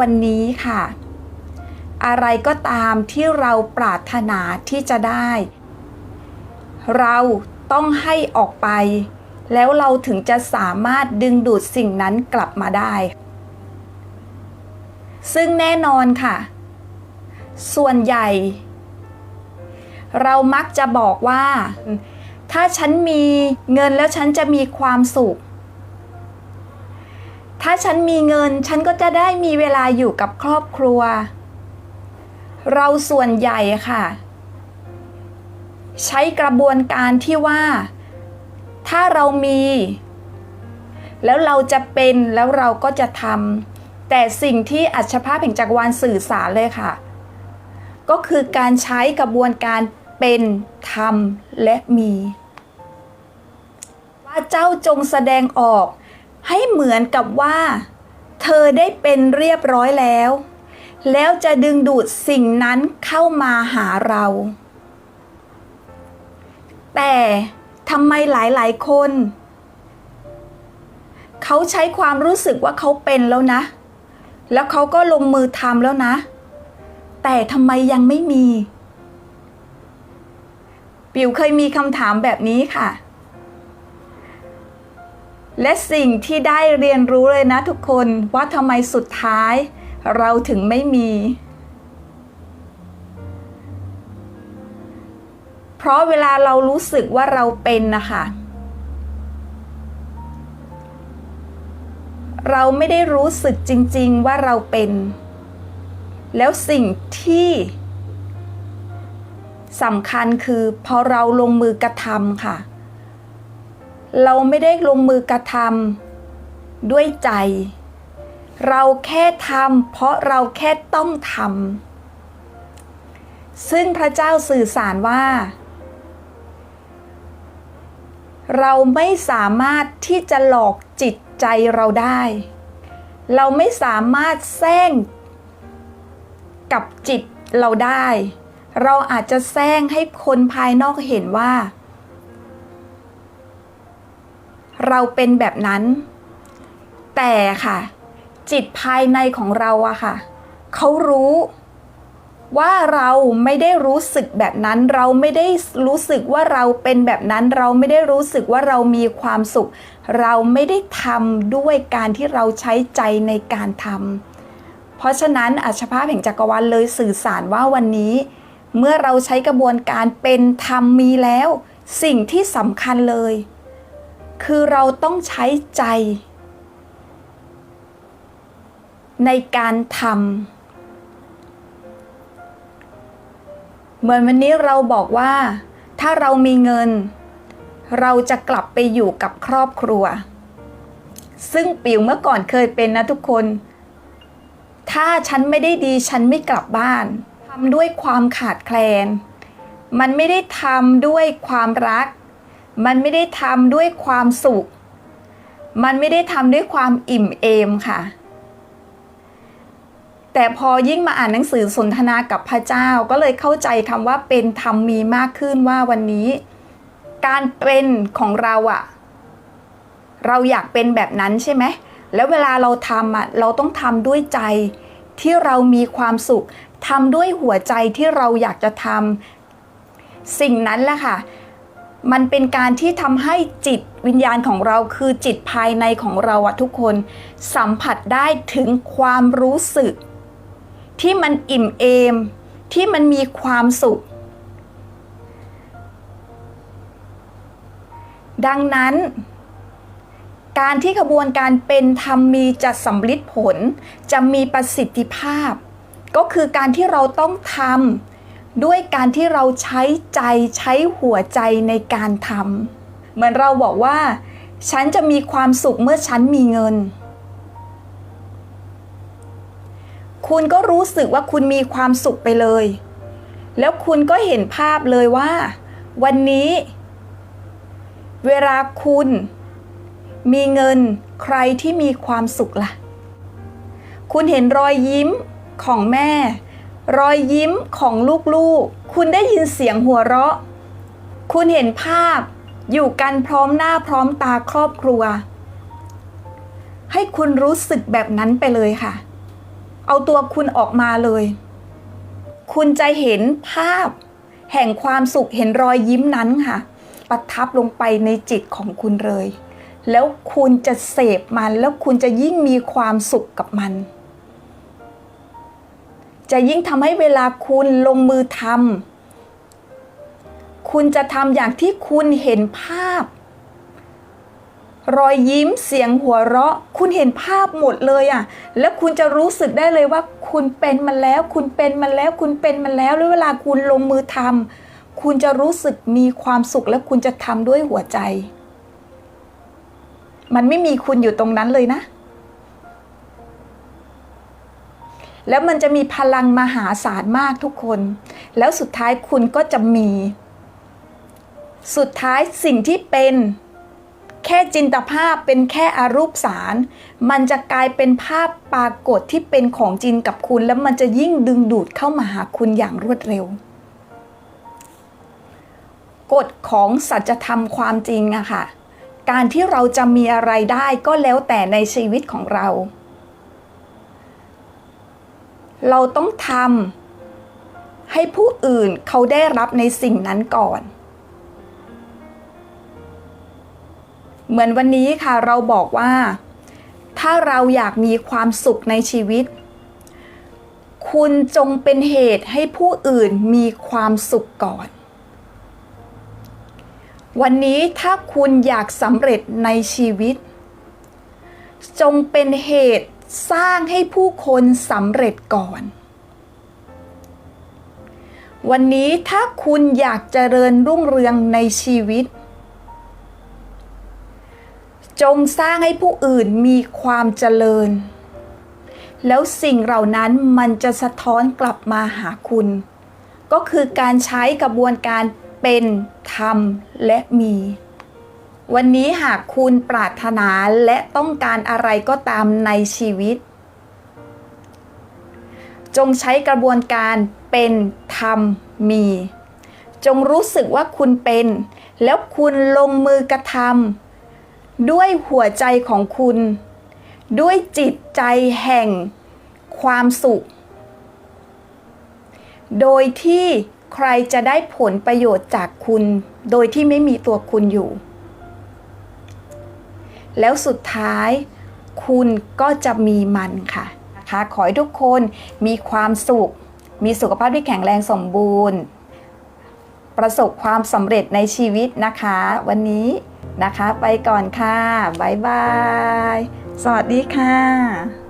วันนี้ค่ะ อะไรก็ตามที่เราปรารถนาที่จะได้ เราต้องให้ออกไป แล้วเราถึงจะสามารถดึงดูดสิ่งนั้นกลับมาได้ ซึ่งแน่นอนค่ะ ส่วนใหญ่ เรามักจะบอกว่า ถ้าฉันมีเงินแล้วฉันจะมีความสุข ถ้าฉันมีเงินฉันก็จะได้มีเวลาอยู่กับครอบครัว เราส่วนใหญ่ค่ะ ใช้กระบวนการที่ว่า ถ้าเรามี แล้วเราจะเป็นแล้วเราก็จะทำแต่สิ่งที่อัจฉภาพแห่งจักรวาลสื่อสารเลยค่ะ ก็คือการใช้กระบวนการเป็นทำและมี ว่าเจ้าจงแสดงออก ให้เหมือนกับว่า เธอได้เป็นเรียบร้อยแล้ว แล้วจะดึงดูดสิ่งนั้นเข้ามาหาเรา แต่ทำไมหลาย ๆ คน เขาใช้ความรู้สึกว่าเขาเป็นแล้วนะ แล้วเขาก็ลงมือทำแล้วนะ แต่ทำไมยังไม่มี ปิวเคยมีคำถามแบบนี้ค่ะ และสิ่งที่ได้เรียนรู้เลยนะทุกคนว่าทำไมสุดท้าย เราถึงไม่มี เพราะเวลาเรารู้สึกว่าเราเป็นนะคะเราไม่ได้รู้สึกจริง ๆ ว่าเราเป็น แล้วสิ่งที่สำคัญคือพอเราลงมือกระทำค่ะ เราไม่ได้ลงมือกระทำด้วยใจ เราแค่ทำเพราะเราแค่ต้องทำซึ่งพระเจ้าสื่อสารว่า เราไม่สามารถที่จะหลอกจิตใจเราได้ เราไม่สามารถแซงกับจิตเราได้ เราอาจจะแซงให้คนภายนอกเห็นว่า เราเป็นแบบนั้น แต่ค่ะ จิตภายในของเราอะค่ะเขารู้ว่าเราไม่ได้รู้สึกแบบนั้น เราไม่ได้รู้สึกว่าเราเป็นแบบนั้น เราไม่ได้รู้สึกว่าเรามีความสุข เราไม่ได้ทำด้วยการที่เราใช้ใจในการทำเพราะฉะนั้นอัชภาพแห่งจักรวาลเลยสื่อสารว่าวันนี้ เมื่อเราใช้กระบวนการเป็นธรรมมีแล้ว สิ่งที่สำคัญเลย คือเราต้องใช้ใจ ในการทำเหมือนวันนี้เราบอกว่า ถ้าเรามีเงิน เราจะกลับไปอยู่กับครอบครัว ซึ่งปิวเมื่อก่อนเคยเป็นนะทุกคน ถ้าฉันไม่ได้ดีฉันไม่กลับบ้านทำด้วยความขาดแคลน มันไม่ได้ทำด้วยความรัก มันไม่ได้ทำด้วยความสุข มันไม่ได้ทำด้วยความอิ่มเอมค่ะ แต่พอยิ่งมาอ่านหนังสือสนทนากับพระเจ้าก็เลยเข้าใจคำว่าเป็นธรรมมีมากขึ้นว่าวันนี้ การเป็นของเราอะเราอยากเป็นแบบนั้นใช่ไหม แล้วเวลาเราทำอะเราต้องทำด้วยใจที่เรามีความสุขทำด้วยหัวใจที่เราอยากจะทำสิ่งนั้นแหละค่ะ มันเป็นการที่ทำให้จิตวิญญาณของเราคือจิตภายในของเราอะทุกคนสัมผัสได้ถึงความรู้สึก ที่มันอิ่มเอม ที่มันมีความสุข ดังนั้น การที่ขบวนการเป็นธรรมมีจะสำลิดผล จะมีประสิทธิภาพ ก็คือการที่เราต้องทำ ด้วยการที่เราใช้ใจใช้หัวใจในการทำเหมือนเราบอกว่า ฉันจะมีความสุขเมื่อฉันมีเงิน คุณก็รู้สึกว่าคุณมีความสุขไปเลย แล้วคุณก็เห็นภาพเลยว่า วันนี้ เวลาคุณ มีเงินใครที่มีความสุขล่ะ คุณเห็นรอยยิ้มของแม่ รอยยิ้มของลูกๆ คุณได้ยินเสียงหัวเราะ คุณเห็นภาพอยู่กันพร้อมหน้าพร้อมตาครอบครัว ให้คุณรู้สึกแบบนั้นไปเลยค่ะ เอาตัวคุณออกมาเลย คุณจะเห็นภาพ แห่งความสุขเห็นรอยยิ้มนั้นค่ะ ประทับลงไปในจิตของคุณเลย แล้วคุณจะเสพมันแล้วคุณจะยิ่งมีความสุขกับมัน จะยิ่งทำให้เวลาคุณลงมือทำคุณจะทำอย่างที่คุณเห็นภาพ รอยยิ้มเสียงหัวเราะ คุณเห็นภาพหมดเลยอะ่ะแล้วคุณจะรู้สึกได้เลยว่า คุณเป็นมันแล้ว คุณเป็นมันแล้ว คุณเป็นมันแล้วแล้วเวลาคุณลงมือทำคุณจะรู้สึกมีความสุขและคุณจะทำด้วยหัวใจ มันไม่มีคุณอยู่ตรงนั้นเลยนะ แล้วมันจะมีพลังมหาศาลมากทุกคน แล้วสุดท้ายคุณก็จะมี สุดท้ายสิ่งที่เป็นแค่จินตภาพเป็นแค่อารูปสาร มันจะกลายเป็นภาพปรากฏที่เป็นของจริงกับคุณ แล้วมันจะยิ่งดึงดูดเข้ามาหาคุณอย่างรวดเร็ว กฎของสัจธรรมความจริงอะค่ะ การที่เราจะมีอะไรได้ก็แล้วแต่ในชีวิตของเรา เราต้องทำให้ผู้อื่นเขาได้รับในสิ่งนั้นก่อน เหมือนวันนี้ค่ะเราบอกว่า ถ้าเราอยากมีความสุขในชีวิต คุณจงเป็นเหตุให้ผู้อื่นมีความสุขก่อน วันนี้ถ้าคุณอยากสำเร็จในชีวิต จงเป็นเหตุ สร้างให้ผู้คนสำเร็จก่อน วันนี้ถ้าคุณอยากเจริญรุ่งเรืองในชีวิต จงสร้างให้ผู้อื่นมีความเจริญ แล้วสิ่งเหล่านั้นมันจะสะท้อนกลับมาหาคุณ ก็คือการใช้กระบวนการเป็นทำและมี วันนี้หากคุณปรารถนาและต้องการอะไรก็ตามในชีวิต จงใช้กระบวนการเป็นทำมี จงรู้สึกว่าคุณเป็น แล้วคุณลงมือกระทำด้วยหัวใจของคุณ ด้วยจิตใจแห่งความสุข โดยที่ใครจะได้ผลประโยชน์จากคุณ โดยที่ไม่มีตัวคุณอยู่ แล้วสุดท้ายคุณก็จะมีมันค่ะนะคะขอให้ทุกคนมีความสุข มีสุขภาพที่แข็งแรงสมบูรณ์ ประสบความสำเร็จในชีวิตนะคะ วันนี้นะคะไปก่อนค่ะ บ๊ายบาย สวัสดีค่ะ